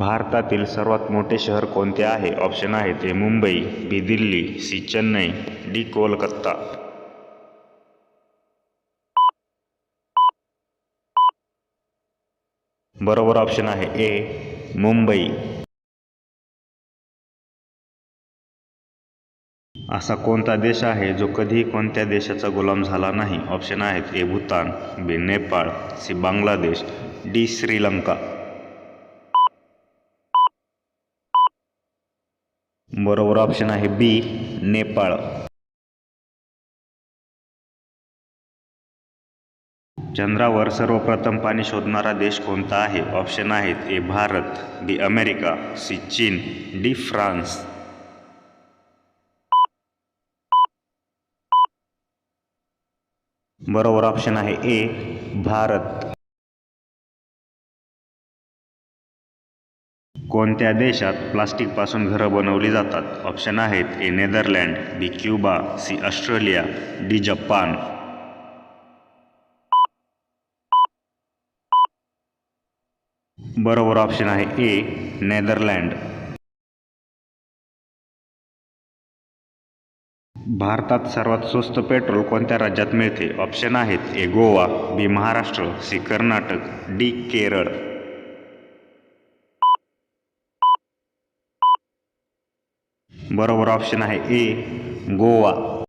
भारतातील सर्वात मोठे शहर कोणते आहे? ऑप्शन आहे ते Mumbai B Delhi C Chennai D Kolkata बरोबर ऑप्शन आहे ए मुंबई. असा कोणता देश आहे जो कधीही कोणत्या देशाचा गुलाम झाला नाही? ऑप्शन आहेत A Bhutan B Nepal C Bangladesh D Sri Lanka. बरोबर ऑप्शन आहे बी नेपाळ. चंद्रावर सर्वप्रथम पाणी शोधणारा देश कोणता आहे? ऑप्शन आहेत A Bharat B America C चीन डी फ्रान्स. बरोबर ऑप्शन आहे ए भारत. कोणत्या देशात प्लास्टिकपासून घरं बनवली जातात? ऑप्शन आहेत A Netherland B Cuba C Australia D Japan. बरोबर ऑप्शन आहे ए नेदरलँड. भारतात सर्वात स्वस्त पेट्रोल कोणत्या राज्यात मिळते? ऑप्शन आहेत A Goa B Maharashtra C Karnataka D Kerala. बरोबर ऑप्शन आहे ए. गोवा.